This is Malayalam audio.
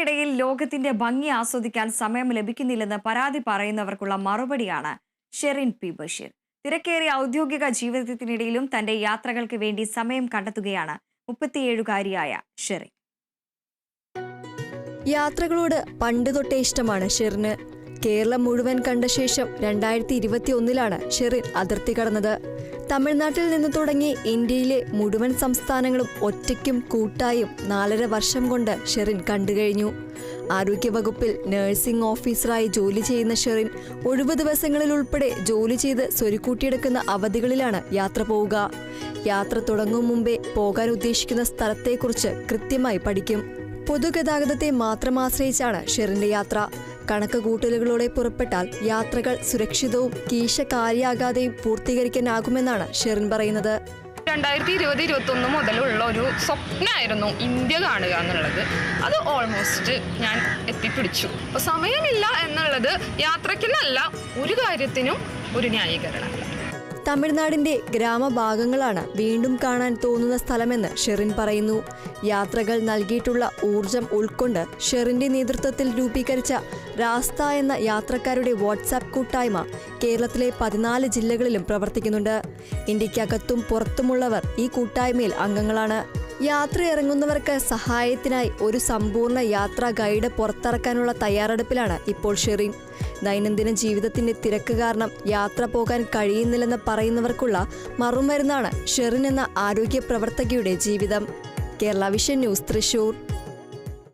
തിരക്കിനിടയിൽ ലോകത്തിന്റെ ഭംഗി ആസ്വദിക്കാൻ സമയം ലഭിക്കുന്നില്ലെന്ന് പരാതി പറയുന്നവർക്കുള്ള മറുപടിയാണ് ഷെറിൻ പി. ബഷീർ. തിരക്കേറിയ ഔദ്യോഗിക ജീവിതത്തിനിടയിലും തന്റെ യാത്രകൾക്ക് വേണ്ടി സമയം കണ്ടെത്തുകയാണ് മുപ്പത്തിയേഴുകാരിയായ ഷെറിൻ. യാത്രകളോട് പണ്ട് തൊട്ടേ ഇഷ്ടമാണ് ഷെറിന്. കേരളം മുഴുവൻ കണ്ട ശേഷം രണ്ടായിരത്തി ഇരുപത്തി ഒന്നിലാണ് ഷെറിൻ അതിർത്തി കടന്നത്. തമിഴ്നാട്ടിൽ നിന്ന് തുടങ്ങി ഇന്ത്യയിലെ മുഴുവൻ സംസ്ഥാനങ്ങളും ഒറ്റയ്ക്കും കൂട്ടായും നാലര വർഷം കൊണ്ട് ഷെറിൻ കണ്ടുകഴിഞ്ഞു ആരോഗ്യവകുപ്പിൽ നഴ്സിംഗ് ഓഫീസറായി ജോലി ചെയ്യുന്ന ഷെറിൻ ഒഴിവു ദിവസങ്ങളിൽ ഉൾപ്പെടെ ജോലി ചെയ്ത് സ്വരുക്കൂട്ടിയെടുക്കുന്ന അവധികളിലാണ് യാത്ര പോവുക. യാത്ര തുടങ്ങും മുമ്പേ പോകാൻ ഉദ്ദേശിക്കുന്ന സ്ഥലത്തെക്കുറിച്ച് കൃത്യമായി പഠിക്കും. പൊതുഗതാഗതത്തെ മാത്രം ആശ്രയിച്ചാണ് ഷെറിന്റെ യാത്ര. കണക്ക് കൂട്ടലുകളോടെ പുറപ്പെട്ടാൽ യാത്രകൾ സുരക്ഷിതവും കീശക്കാരിയാകാതെയും പൂർത്തീകരിക്കാനാകുമെന്നാണ് ഷെറിൻ പറയുന്നത്. രണ്ടായിരത്തി ഇരുപത് ഇരുപത്തി ഒന്ന് മുതലുള്ള ഒരു സ്വപ്നമായിരുന്നു ഇന്ത്യ കാണുക എന്നുള്ളത്. അത് ഓൾമോസ്റ്റ് ഞാൻ എത്തിപ്പിടിച്ചു. അപ്പോൾ സമയമില്ല എന്നുള്ളത് യാത്രയ്ക്കെന്നല്ല ഒരു കാര്യത്തിനും ഒരു ന്യായീകരണമല്ല. തമിഴ്നാടിന്റെ ഗ്രാമഭാഗങ്ങളാണ് വീണ്ടും കാണാൻ തോന്നുന്ന സ്ഥലമെന്ന് ഷെറിൻ പറയുന്നു. യാത്രകൾ നൽകിയിട്ടുള്ള ഊർജം ഉൾക്കൊണ്ട് ഷെറിന്റെ നേതൃത്വത്തിൽ രൂപീകരിച്ച രാസ്ത എന്ന യാത്രക്കാരുടെ വാട്സാപ്പ് കൂട്ടായ്മ കേരളത്തിലെ പതിനാല് ജില്ലകളിലും പ്രവർത്തിക്കുന്നുണ്ട്. ഇന്ത്യക്കകത്തും പുറത്തുമുള്ളവർ ഈ കൂട്ടായ്മയിൽ അംഗങ്ങളാണ്. യാത്ര ഇറങ്ങുന്നവർക്ക് സഹായത്തിനായി ഒരു സമ്പൂർണ യാത്രാ ഗൈഡ് പുറത്തിറക്കാനുള്ള തയ്യാറെടുപ്പിലാണ് ഇപ്പോൾ ഷെറിൻ. ദൈനംദിന ജീവിതത്തിന്റെ തിരക്ക് കാരണം യാത്ര പോകാൻ കഴിയുന്നില്ലെന്ന് പറയുന്നവർക്കുള്ള മറുമരുന്നാണ് ഷെറിൻ എന്ന ആരോഗ്യ പ്രവർത്തകയുടെ ജീവിതം. Kerala vision news Thrissur.